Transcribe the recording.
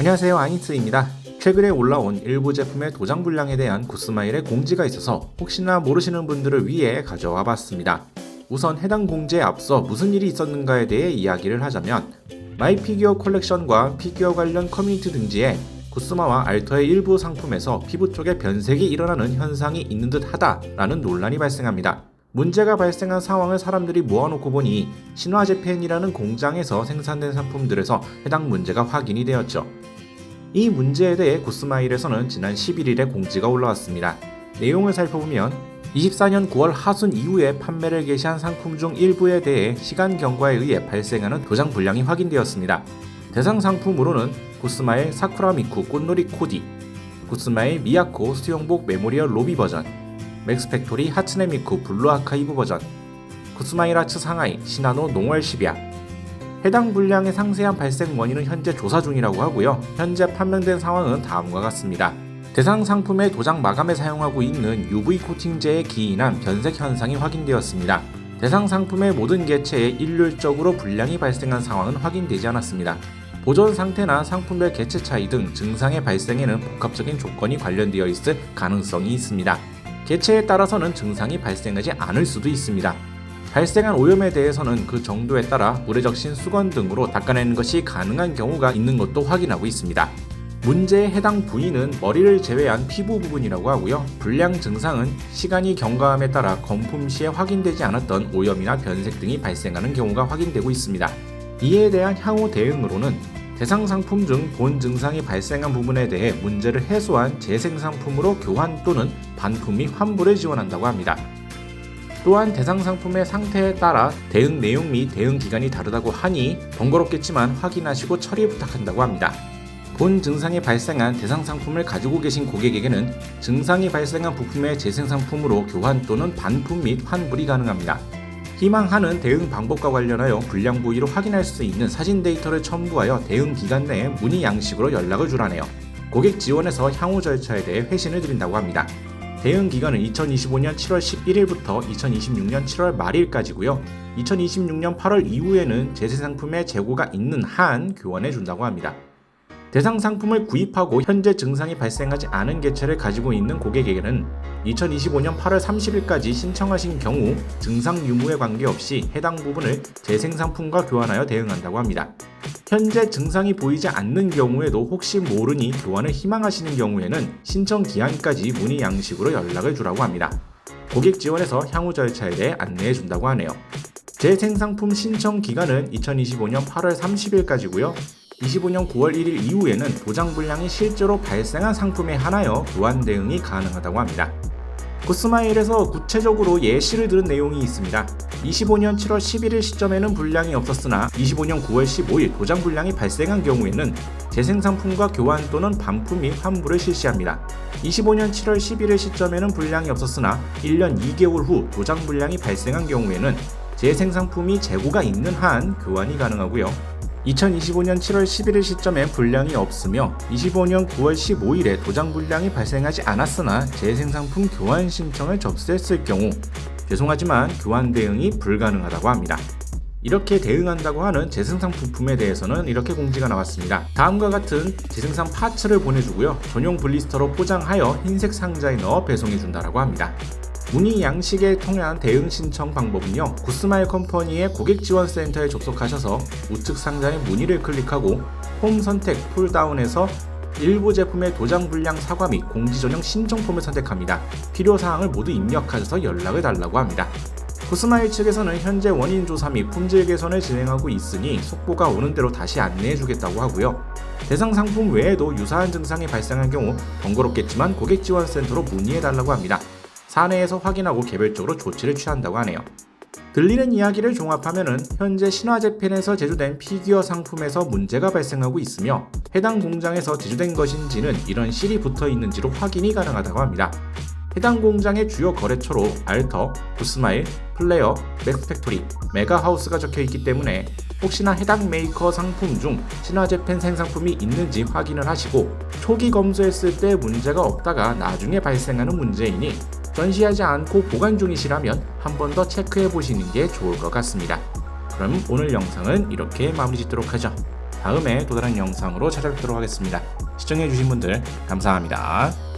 안녕하세요 아이니스입니다. 최근에 올라온 일부 제품의 도장 불량에 대한 구스마일의 공지가 있어서 혹시나 모르시는 분들을 위해 가져와 봤습니다. 우선 해당 공지에 앞서 무슨 일이 있었는가에 대해 이야기를 하자면 마이 피규어 컬렉션과 피규어 관련 커뮤니티 등지에 구스마와 알터의 일부 상품에서 피부 쪽에 변색이 일어나는 현상이 있는 듯 하다라는 논란이 발생합니다. 문제가 발생한 상황을 사람들이 모아놓고 보니 신화재팬이라는 공장에서 생산된 상품들에서 해당 문제가 확인이 되었죠. 이 문제에 대해 구스마일에서는 지난 11일에 공지가 올라왔습니다. 내용을 살펴보면 24년 9월 하순 이후에 판매를 개시한 상품 중 일부에 대해 시간 경과에 의해 발생하는 도장 불량이 확인되었습니다. 대상 상품으로는 구스마일 사쿠라 미쿠 꽃놀이 코디, 구스마일 미야코 수영복 메모리얼 로비 버전, 맥스팩토리 하츠네 미쿠 블루 아카이브 버전, 구스마일 아츠 상하이 시나노 농월 시비아, 해당 불량의 상세한 발생 원인은 현재 조사 중이라고 하고요. 현재 판명된 상황은 다음과 같습니다. 대상 상품의 도장 마감에 사용하고 있는 UV 코팅제에 기인한 변색 현상이 확인되었습니다. 대상 상품의 모든 개체에 일률적으로 불량이 발생한 상황은 확인되지 않았습니다. 보존 상태나 상품별 개체 차이 등 증상의 발생에는 복합적인 조건이 관련되어 있을 가능성이 있습니다. 개체에 따라서는 증상이 발생하지 않을 수도 있습니다. 발생한 오염에 대해서는 그 정도에 따라 물에 적신 수건 등으로 닦아내는 것이 가능한 경우가 있는 것도 확인하고 있습니다. 문제의 해당 부위는 머리를 제외한 피부 부분이라고 하고요. 불량 증상은 시간이 경과함에 따라 건품 시에 확인되지 않았던 오염이나 변색 등이 발생하는 경우가 확인되고 있습니다. 이에 대한 향후 대응으로는 대상 상품 중 본 증상이 발생한 부분에 대해 문제를 해소한 재생 상품으로 교환 또는 반품 및 환불을 지원한다고 합니다. 또한 대상 상품의 상태에 따라 대응 내용 및 대응 기간이 다르다고 하니 번거롭겠지만 확인하시고 처리 부탁한다고 합니다. 본 증상이 발생한 대상 상품을 가지고 계신 고객에게는 증상이 발생한 부품의 재생 상품으로 교환 또는 반품 및 환불이 가능합니다. 희망하는 대응 방법과 관련하여 불량 부위로 확인할 수 있는 사진 데이터를 첨부하여 대응 기간 내에 문의 양식으로 연락을 주라네요. 고객 지원에서 향후 절차에 대해 회신을 드린다고 합니다. 대응 기간은 2025년 7월 11일부터 2026년 7월 말일까지고요. 2026년 8월 이후에는 제세 상품의 재고가 있는 한 교환해 준다고 합니다. 대상 상품을 구입하고 현재 증상이 발생하지 않은 개체를 가지고 있는 고객에게는 2025년 8월 30일까지 신청하신 경우 증상 유무에 관계없이 해당 부분을 재생 상품과 교환하여 대응한다고 합니다. 현재 증상이 보이지 않는 경우에도 혹시 모르니 교환을 희망하시는 경우에는 신청 기한까지 문의 양식으로 연락을 주라고 합니다. 고객 지원에서 향후 절차에 대해 안내해 준다고 하네요. 재생상품 신청 기간은 2025년 8월 30일까지고요. 25년 9월 1일 이후에는 도장 불량이 실제로 발생한 상품에 한하여 교환 대응이 가능하다고 합니다. 구스마일에서 구체적으로 예시를 들은 내용이 있습니다. 25년 7월 11일 시점에는 불량이 없었으나 25년 9월 15일 도장 불량이 발생한 경우에는 재생상품과 교환 또는 반품 및 환불을 실시합니다. 25년 7월 11일 시점에는 불량이 없었으나 1년 2개월 후 도장 불량이 발생한 경우에는 재생상품이 재고가 있는 한 교환이 가능하고요. 2025년 7월 11일 시점에 불량이 없으며 25년 9월 15일에 도장 불량이 발생하지 않았으나 재생상품 교환 신청을 접수했을 경우 죄송하지만 교환 대응이 불가능하다고 합니다. 이렇게 대응한다고 하는 재생산 부품에 대해서는 이렇게 공지가 나왔습니다. 다음과 같은 재생산 파츠를 보내주고요. 전용 블리스터로 포장하여 흰색 상자에 넣어 배송해준다라고 합니다. 문의 양식에 통한 대응 신청 방법은요. 구스마일 컴퍼니의 고객 지원 센터에 접속하셔서 우측 상단의 문의를 클릭하고 홈 선택 폴다운에서 일부 제품의 도장 불량 사과 및 공지 전용 신청 폼을 선택합니다. 필요 사항을 모두 입력하셔서 연락을 달라고 합니다. 구스마일 측에서는 현재 원인 조사 및 품질 개선을 진행하고 있으니 속보가 오는 대로 다시 안내해 주겠다고 하고요. 대상 상품 외에도 유사한 증상이 발생한 경우 번거롭겠지만 고객 지원 센터로 문의해 달라고 합니다. 사내에서 확인하고 개별적으로 조치를 취한다고 하네요. 들리는 이야기를 종합하면 현재 신화재팬에서 제조된 피규어 상품에서 문제가 발생하고 있으며 해당 공장에서 제조된 것인지는 이런 실이 붙어 있는지로 확인이 가능하다고 합니다. 해당 공장의 주요 거래처로 알터, 구스마일, 플레어, 맥스팩토리, 메가하우스가 적혀 있기 때문에 혹시나 해당 메이커 상품 중 신화재팬 생상품이 있는지 확인을 하시고 초기 검수했을 때 문제가 없다가 나중에 발생하는 문제이니 전시하지 않고 보관 중이시라면 한 번 더 체크해 보시는 게 좋을 것 같습니다. 그럼 오늘 영상은 이렇게 마무리 짓도록 하죠. 다음에 또 다른 영상으로 찾아뵙도록 하겠습니다. 시청해주신 분들 감사합니다.